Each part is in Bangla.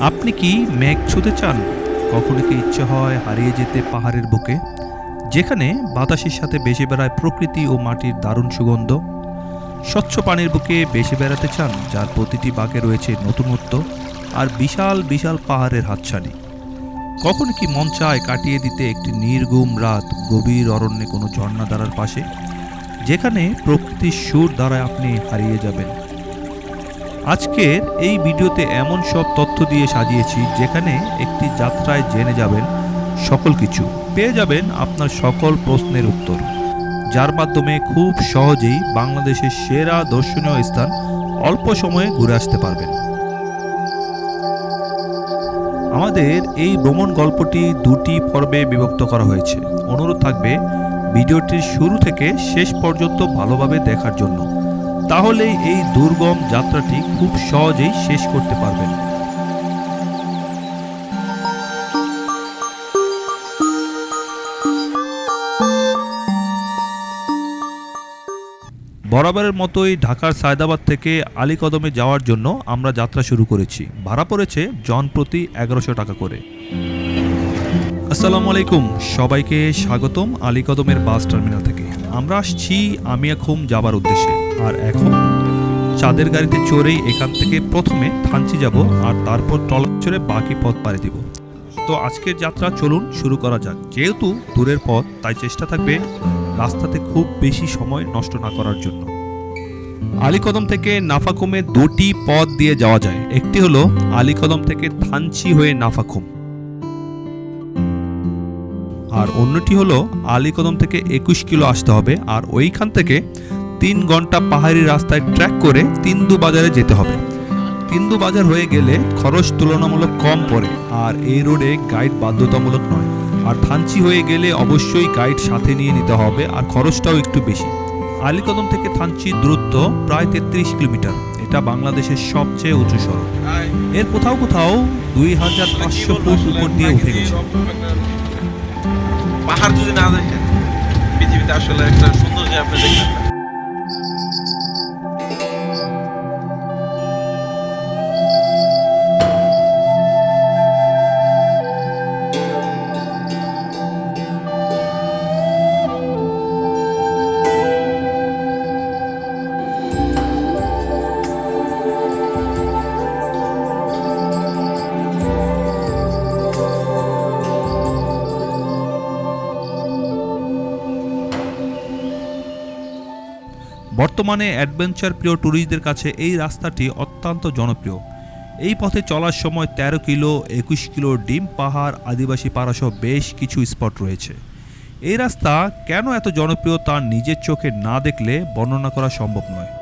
আপনি কি মেঘ ছুতে চান? কখনো কি ইচ্ছে হয় হারিয়ে যেতে পাহাড়ের বুকে? যেখানে বাতাসের সাথে বেশি বেড়ায় প্রকৃতি ও মাটির দারুণ সুগন্ধ। স্বচ্ছ পানির বুকে বেশি বেড়াতে চান, যার প্রতিটি বাঁকে রয়েছে নতুনত্ব আর বিশাল বিশাল পাহাড়ের হাতছানি। কখন কি মন চায় কাটিয়ে দিতে একটি নির্গুম রাত গভীর অরণ্যে কোনো ঝর্ণাধারার পাশে? যেখানে প্রকৃতির সুর দ্বারা আপনি হারিয়ে যাবেন। আজকের এই ভিডিওতে এমন সব তথ্য দিয়ে সাজিয়েছি যেখানে একটি যাত্রায় জেনে যাবেন সকল কিছু। পেয়ে যাবেন আপনার সকল প্রশ্নের উত্তর। যার মাধ্যমে খুব সহজেই বাংলাদেশের সেরা দর্শনীয় স্থান অল্প সময়ে ঘুরে আসতে পারবেন। আমাদের এই ভ্রমণ গল্পটি দুটি পর্বে বিভক্ত করা হয়েছে। অনুরোধ থাকবে ভিডিওটির শুরু থেকে শেষ পর্যন্ত ভালোভাবে দেখার জন্য। তাহলেই এই দুর্গম যাত্রাটি খুব সহজেই শেষ করতে পারবেন। বরাবরের মতোই ঢাকার সায়দাবাদ থেকে আলীকদমে যাওয়ার জন্য আমরা যাত্রা শুরু করেছি। ভাড়া পড়েছে জন প্রতি এগারোশো টাকা করে। আসসালামু আলাইকুম, সবাইকে স্বাগতম আলীকদমের বাস টার্মিনাল থেকে। আমরা আসছি আমি আমিয়াখুম যাবার উদ্দেশ্যে। আর এখন চাঁদের গাড়িতে চড়েই এখান থেকে প্রথমে থানচি যাব, আর তারপর ট্রলার চড়ে বাকি পথ পাড়ি দিব। তো আজকের যাত্রা চলুন শুরু করা যাক। যেহেতু দূরের পথ, তাই চেষ্টা থাকবে রাস্তাতে খুব বেশি সময় নষ্ট না করার জন্য। আলীকদম থেকে নাফাকুমে দুটি পথ দিয়ে যাওয়া যায়। একটি হলো আলীকদম থেকে থানচি হয়ে নাফাকুম আর অন্যটি হলো আলীকদম থেকে একুশ কিলো আসতে হবে, আর ওইখান থেকে তিন ঘণ্টা পাহাড়ি রাস্তায় ট্র্যাক করে তিন্দু বাজারে যেতে হবে। তিন্দু বাজার হয়ে গেলে খরচ তুলনামূলক কম পড়ে, আর এই রোডে গাইড বাধ্যতামূলক নয়। আর থানচি হয়ে গেলে অবশ্যই গাইড সাথে নিয়ে নিতে হবে, আর খরচটাও একটু বেশি। আলীকদম থেকে থানচি দূরত্ব প্রায় তেত্রিশ কিলোমিটার, এটা বাংলাদেশের সবচেয়ে উঁচু সড়ক। এর কোথাও কোথাও দুই হাজার পাঁচশো ফুট উপর দিয়ে উঠে গেছে। পাহাড় যদি না দেখেন পৃথিবীতে আসলে একটা সৌন্দর্য আপনি দেখবেন বর্তমানে অ্যাডভেঞ্চার প্রিয় ট্যুরিস্টদের কাছে এই রাস্তাটি অত্যন্ত জনপ্রিয়। এই পথে চলার সময় ১৩ কিলো, একুশ কিলো ডিম, পাহাড়, আদিবাসী পাড়াসহ বেশ কিছু স্পট রয়েছে। এই রাস্তা কেন এত জনপ্রিয় তা নিজের চোখে না দেখলে বর্ণনা করা সম্ভব নয়।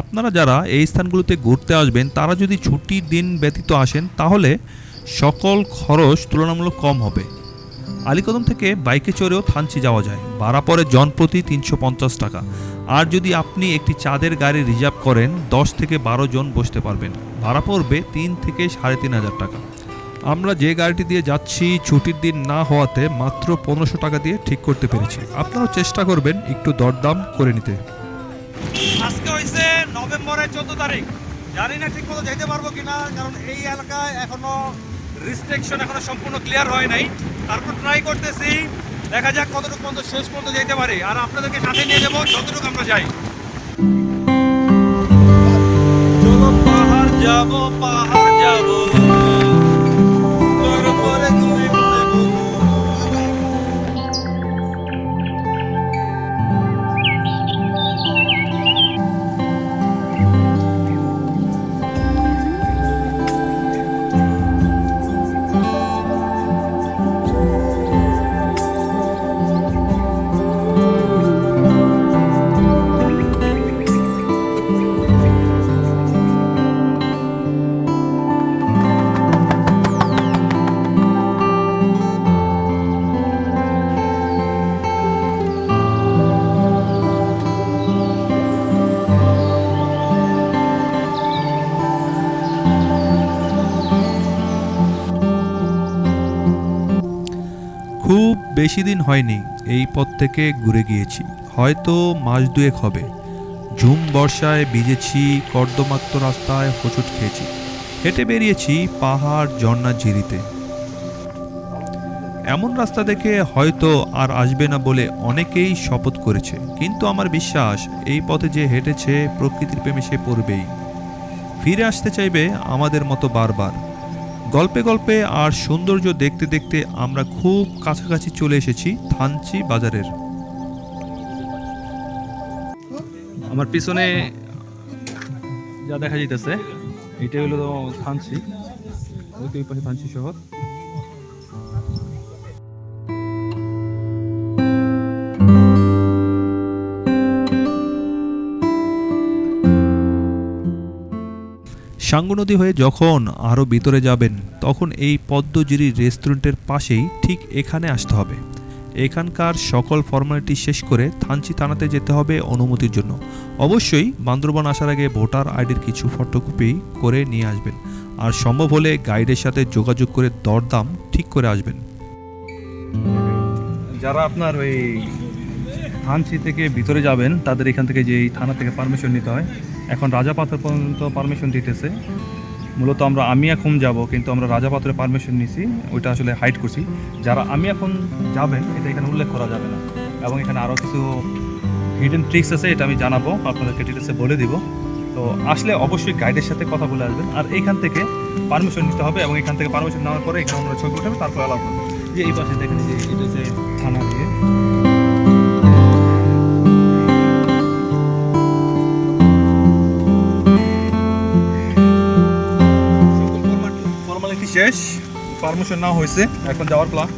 আপনারা যারা এই স্থানগুলোতে ঘুরতে আসবেন, তারা যদি ছুটির দিন ব্যতীত আসেন, তাহলে সকল খরচ তুলনামূলক কম হবে। আলীকদম থেকে বাইকে চড়েও থানচি যাওয়া যায়। ভাড়া পড়ে জন প্রতি তিনশো পঞ্চাশ টাকা। আর যদি আপনি একটি চাঁদের গাড়ি রিজার্ভ করেন, দশ থেকে বারো জন বসতে পারবেন। ভাড়া পড়বে তিন থেকে সাড়ে তিন হাজার টাকা। আমরা যে গাড়িটি দিয়ে যাচ্ছি, ছুটির দিন না হওয়াতে মাত্র পনেরোশো টাকা দিয়ে ঠিক করতে পেরেছি। আপনারাও চেষ্টা করবেন একটু দরদাম করে নিতে। আজকে হইছে নভেম্বরের চোদ্দ তারিখ। জানি না ঠিক মতো যেতে পারব কিনা, কারণ এই এলাকায় এখনও রিস্ট্রিকশন এখনও সম্পূর্ণ ক্লিয়ার হয় নাই। তারপর ট্রাই করতেছি। দেখা যাক কতটুকু পর্যন্ত শেষ পর্যন্ত যেতে পারি। আর আপনাদেরকে সাথে নিয়ে যাব, যতটুকু আমরা যাই। বেশি দিন হয়নি, এই পথ থেকে ঘুরে গিয়েছি। হয়তো মাস দুয়েক হবে। ঝুম বর্ষায় ভিজেছি, কর্দমাক্ত রাস্তায় হোঁচট খেয়েছি। হেঁটে বেরিয়েছি পাহাড়, ঝর্ণা ঝিরিতে। এমন রাস্তা দেখে হয়তো আর আসবে না বলে অনেকেই শপথ করেছে। কিন্তু আমার বিশ্বাস, এই পথে যে হেঁটেছে প্রকৃতির প্রেমে সে পড়বেই। ফিরে আসতে চাইবে আমাদের মতো বারবার। গল্পে গল্পে আর সৌন্দর্য দেখতে দেখতে আমরা খুব কাছাকাছি চলে এসেছি থানচি বাজারের। আমার পিছনে যা দেখা যাইতেছে এটা হলো থানচি। ওই পাশে থানচি শহর। সাঙ্গু নদী হয়ে যখন আরও ভিতরে যাবেন, তখন এই পদ্মজিরি রেস্টুরেন্টের পাশেই ঠিক এখানে আসতে হবে। এখানকার সকল ফর্মালিটি শেষ করে থানচি থানাতে যেতে হবে অনুমতির জন্য। অবশ্যই বান্দরবান আসার আগে ভোটার আইডির কিছু ফটোকপি করে নিয়ে আসবেন। আর সম্ভব হলে গাইডের সাথে যোগাযোগ করে দরদাম ঠিক করে আসবেন। যারা আপনার ওই থানচি থেকে ভিতরে যাবেন, তাদের এখান থেকে যে থানা থেকে পারমিশন নিতে হয়। এখন রাজা পাথর পর্যন্ত পারমিশন দিতেছে। মূলত আমরা আমি এখন যাব, কিন্তু আমরা রাজা পাথরে পারমিশন নিছি, ওইটা আসলে হাইড করছি। যারা আমি এখন যাবেন, এটা এখানে উল্লেখ করা যাবে না। এবং এখানে আরও কিছু হিডেন ট্রিক্স আছে, এটা আমি জানাব, আপনাদেরকে ডিটেলসে বলে দিব। তো আসলে অবশ্যই গাইডের সাথে কথা বলে আসবেন। আর এইখান থেকে পারমিশন নিতে হবে, এবং এখান থেকে পারমিশন নেওয়ার পরে এখানে আমরা ছবি উঠাবে, তারপর করবে। যে এই পাশে দেখেন যে, এটা হচ্ছে শেষ। পারমিশন না হয়েছে। এখন যাওয়ার প্ল্যান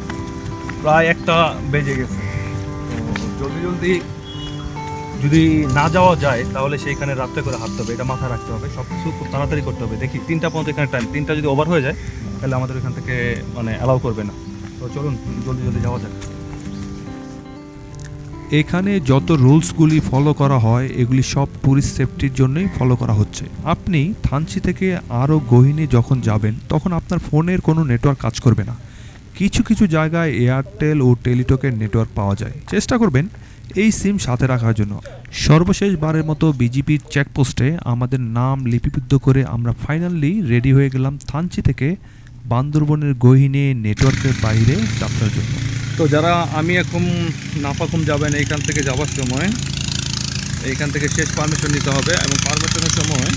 প্রায় একটা বেজে গেছে। তো জলদি জলদি যদি না যাওয়া যায়, তাহলে সেইখানে রাত্রে করে হাঁটতে হবে। এটা মাথায় রাখতে হবে। সব কিছু খুব তাড়াতাড়ি করতে হবে। দেখি, তিনটা পর্যন্ত এখানে টাইম তিনটা যদি ওভার হয়ে যায়, তাহলে আমাদের এখান থেকে মানে অ্যালাউ করবে না। তো চলুন, জলদি জলদি যাওয়া যাক। এখানে যত রুলসগুলি ফলো করা হয়, এগুলি সব ট্যুরিস্ট সেফটির জন্যই ফলো করা হচ্ছে। আপনি থানচি থেকে আরও গহিনে যখন যাবেন, তখন আপনার ফোনের কোনো নেটওয়ার্ক কাজ করবে না। কিছু কিছু জায়গায় এয়ারটেল ও টেলিটকের নেটওয়ার্ক পাওয়া যায়। চেষ্টা করবেন এই সিম সাথে রাখার জন্য। সর্বশেষ বারের মতো বিজিপির চেকপোস্টে আমাদের নাম লিপিবদ্ধ করে আমরা ফাইনালি রেডি হয়ে গেলাম থানচি থেকে বান্দরবনের গহিনে নেটওয়ার্কের বাইরে যাত্রার জন্য। তো যারা আমি এখন নাফাকুম যাবেন এইখান থেকে যাওয়ার সময়, এইখান থেকে শেষ পারমিশন নিতে হবে এবং পারমিশনের সময়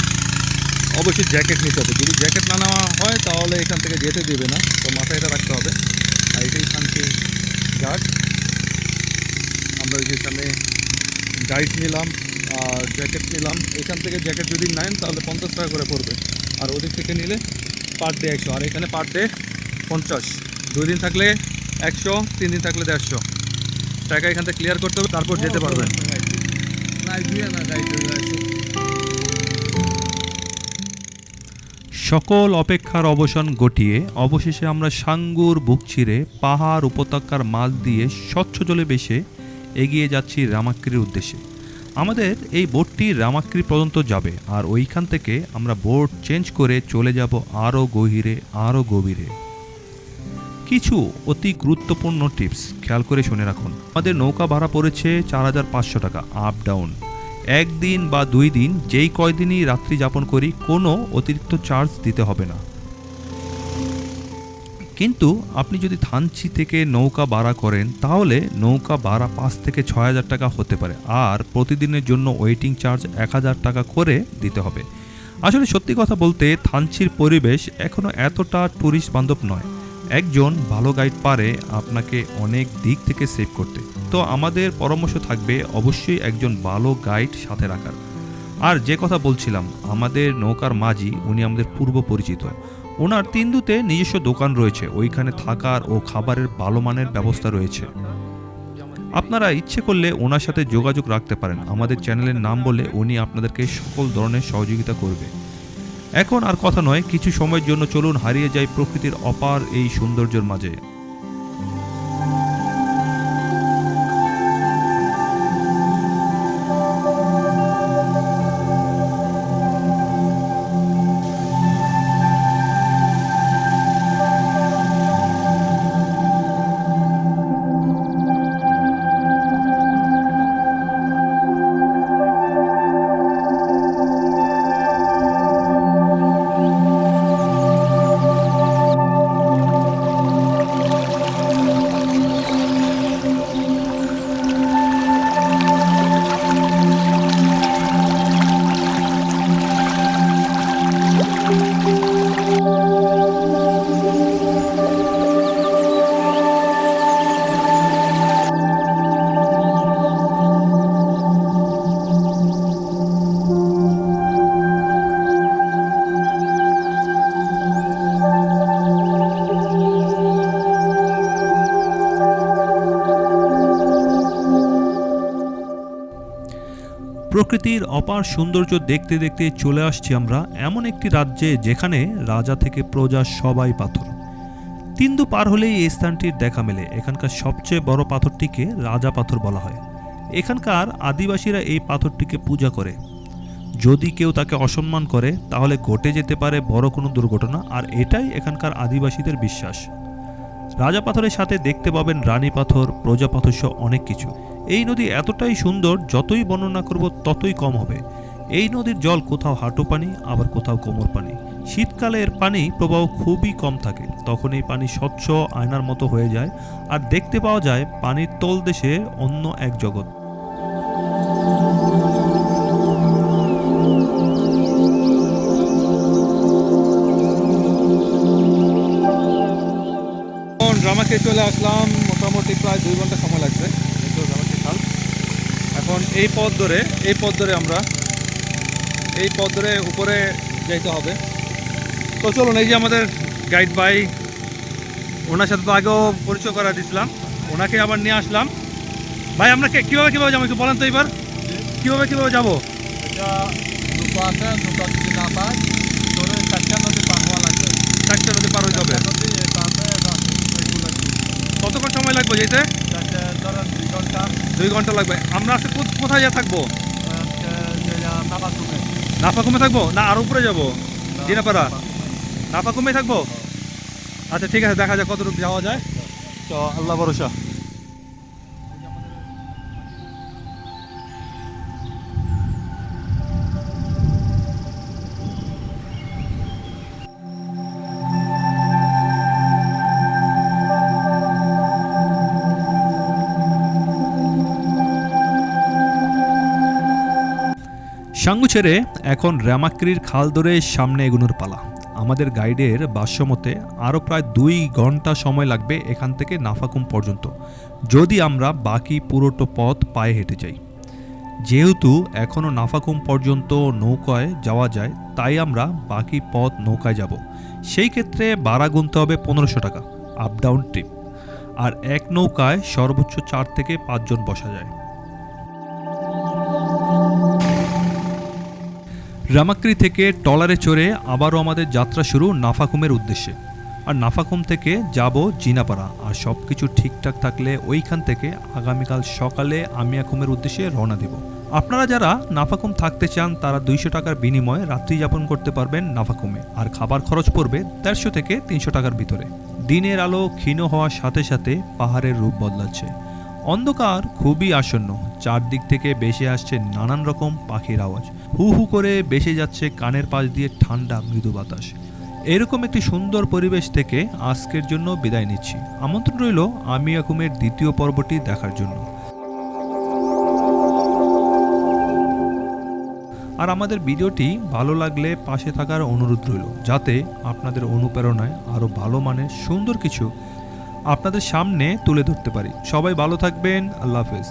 অবশ্যই জ্যাকেট নিতে হবে। যদি জ্যাকেট না নেওয়া হয়, তাহলে এখান থেকে যেতে দেবে না। তো মাথায় এটা রাখতে হবে। আর এটাই শান্তি গার্ড আমরা ওই যে এখানে গাইড নিলাম, আর জ্যাকেট নিলাম। এখান থেকে জ্যাকেট যদি নেন, তাহলে পঞ্চাশ টাকা করে পড়বে। আর ওদিক থেকে নিলে পার ডে একশো। আর এখানে পার ডে পঞ্চাশ। দুই দিন থাকলে একশো তিন দিন থাকলে দেড়শো। টাকা এখান থেকে ক্লিয়ার করতে হবে তারপর যেতে পারবেন। সকল অপেক্ষার অবসান ঘটিয়ে অবশেষে আমরা সাঙ্গুর বুক চিরে পাহাড় উপত্যকার মাঝ দিয়ে স্বচ্ছ জলে বেশে এগিয়ে যাচ্ছি রামাক্রির উদ্দেশ্যে। আমাদের এই বোটটি রামাক্রি পর্যন্ত যাবে, আর ওইখান থেকে আমরা বোট চেঞ্জ করে চলে যাব আরও গভীরে আরও গভীরে। কিছু অতি গুরুত্বপূর্ণ টিপস খেয়াল করে শুনে রাখুন। আমাদের নৌকা ভাড়া পড়েছে চার হাজার পাঁচশো টাকা আপ ডাউন একদিন বা দুই দিন, যেই কয়দিনই রাত্রি যাপন করি, কোনো অতিরিক্ত চার্জ দিতে হবে না। কিন্তু আপনি যদি থানচি থেকে নৌকা ভাড়া করেন, তাহলে নৌকা ভাড়া পাঁচ থেকে ছয় হাজার টাকা হতে পারে। আর প্রতিদিনের জন্য ওয়েটিং চার্জ এক হাজার টাকা করে দিতে হবে। আসলে সত্যি কথা বলতে, থানচির পরিবেশ এখনও এতটা ট্যুরিস্ট বান্ধব নয়। একজন ভালো গাইড পারে আপনাকে অনেক দিক থেকে সেভ করতে। তো আমাদের পরামর্শ থাকবে অবশ্যই একজন ভালো গাইড সাথে রাখার। আর যে কথা বলছিলাম, আমাদের নৌকার মাঝি, উনি আমাদের পূর্ব পরিচিত। ওনার তিন্দুতে নিজস্ব দোকান রয়েছে, ওইখানে থাকার ও খাবারের ভালো মানের ব্যবস্থা রয়েছে। আপনারা ইচ্ছে করলে ওনার সাথে যোগাযোগ রাখতে পারেন। আমাদের চ্যানেলের নাম বলে উনি আপনাদেরকে সকল ধরনের সহযোগিতা করবে। এখন আর কথা নয়, কিছু সময়ের জন্য চলুন হারিয়ে যায় প্রকৃতির অপার এই সৌন্দর্যের মাঝে। প্রকৃতির অপার সৌন্দর্য দেখতে দেখতে চলে আসছি আমরা এমন একটি রাজ্যে যেখানে রাজা থেকে প্রজা সবাই পাথর। তিন্দু পার হলেই এই স্থানটির দেখা মেলে। এখানকার সবচেয়ে বড় পাথরটিকে রাজা পাথর বলা হয়। এখানকার আদিবাসীরা এই পাথরটিকে পূজা করে। যদি কেউ তাকে অসম্মান করে, তাহলে ঘটে যেতে পারে বড় কোনো দুর্ঘটনা, আর এটাই এখানকার আদিবাসীদের বিশ্বাস। রাজা পাথরের সাথে দেখতে পাবেন রানী পাথর, প্রজা পাথর সহ অনেক কিছু। এই নদী এতটাই সুন্দর, যতই বর্ণনা করব ততই কম হবে। এই নদীর জল কোথাও হাঁটু পানি, আবার কোথাও কোমর পানি। শীতকালে এর পানি প্রবাহ খুবই কম থাকে। তখন এই পানি স্বচ্ছ আয়নার মতো হয়ে যায়। আর দেখতে পাওয়া যায় পানির তল দেশে অন্য এক জগৎ। রামাকে চলে আসলাম। মোটামুটি প্রায় দুই ঘণ্টা সময় খাল এখন এই পথ ধরে এই পথ ধরে আমরা এই পথ ধরে উপরে যাইতে হবে। তো চলুন এই যে আমাদের গাইড ভাই ওনার সাথে তো আগেও পরিচয় করা দিয়েছিলাম। ওনাকে আবার নিয়ে আসলাম। ভাই আমরা কীভাবে কীভাবে যাব একটু বলেন তো এবার। কীভাবে কীভাবে যাব? এটা দুটো আছে দুটো যদি না পায় ধরে চারটা নদী পার হওয়া লাগবে। চারটে নদী পার হয়ে যাবে? কতক্ষণ সময় লাগবে যেতে? ধরেন দুই ঘণ্টা। দুই ঘণ্টা লাগবে। আমরা আজকে কোথায় যা থাকব? নাফা কমে। থাকব? না আর উপরে যাব? দিনাপাড়া নাফাকুমে থাকব? আচ্ছা ঠিক আছে দেখা যাক কতটুকু যাওয়া যায়। তো আল্লাহ ভরসা। সাঙ্গু ছেড়ে এখন র্যামাক্রির খাল ধরে সামনে এগোনোর পালা। আমাদের গাইডের ভাষ্যমতে আরও প্রায় দুই ঘণ্টা সময় লাগবে এখান থেকে নাফাকুম পর্যন্ত, যদি আমরা বাকি পুরোটো পথ পায়ে হেঁটে যাই। যেহেতু এখনও নাফাকুম পর্যন্ত নৌকায় যাওয়া যায়, তাই আমরা বাকি পথ নৌকায় যাব। সেই ক্ষেত্রে ভাড়া গুনতে হবে পনেরোশো টাকা আপ ডাউন ট্রিপ আর এক নৌকায় সর্বোচ্চ চার থেকে পাঁচজন বসা যায়। রামাক্রি থেকে টলারে চড়ে আবারও আমাদের যাত্রা শুরু নাফাকুমের উদ্দেশ্যে। আর নাফাকুম থেকে যাব জিনাপাড়া। আর সব কিছু ঠিকঠাক থাকলে ওইখান থেকে আগামীকাল সকালে আমিয়াকুমের উদ্দেশ্যে রওনা দেব। আপনারা যারা নাফাকুম থাকতে চান, তারা দুইশো টাকার বিনিময়ে রাত্রি যাপন করতে পারবেন নাফাকুমে আর খাবার খরচ পড়বে দেড়শো থেকে তিনশো টাকার ভিতরে। দিনের আলো ক্ষীণ হওয়ার সাথে সাথে পাহাড়ের রূপ বদলাচ্ছে। অন্ধকার খুবই আসন্ন। চারদিক থেকে বেশে আসছে নানান রকম পাখির আওয়াজ। হু হু করে বেসে যাচ্ছে কানের পাশ দিয়ে ঠান্ডা মৃদু বাতাস। এরকম একটি সুন্দর পরিবেশ থেকে আজকের জন্য বিদায় নিচ্ছি। আমন্ত্রণ রইল আমি আকুমের দ্বিতীয় পর্বটি দেখার জন্য। আর আমাদের ভিডিওটি ভালো লাগলে পাশে থাকার অনুরোধ রইল, যাতে আপনাদের অনুপ্রেরণায় আরও ভালো মানের সুন্দর কিছু আপনাদের সামনে তুলে ধরতে পারি। সবাই ভালো থাকবেন, আল্লাহ হাফেজ।